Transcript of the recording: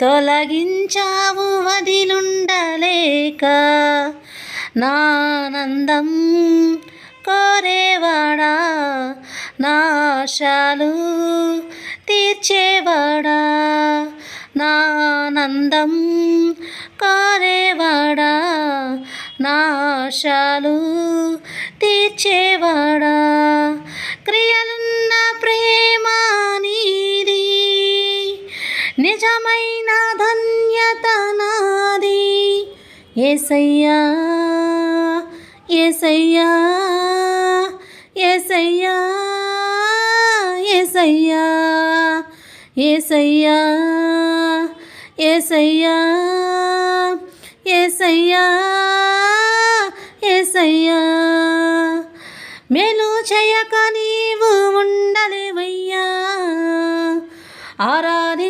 తొలగించావు వదిలుండలేక నానందం కోరేవాడా నాశాలు తీర్చేవాడా నానందం కోరేవాడా నాశాలు తీర్చేవాడా. నిజమైన ధన్యత నాది ఏసయ్యా ఏసయ్యా ఏసయ్యా ఏసయ్యా ఏసయ్యా ఏసయ్యా ఏసయ్యా ఏసయ్యా. మేలు చేయక నీవు ఉండలేవయ్యా. ఆరాధి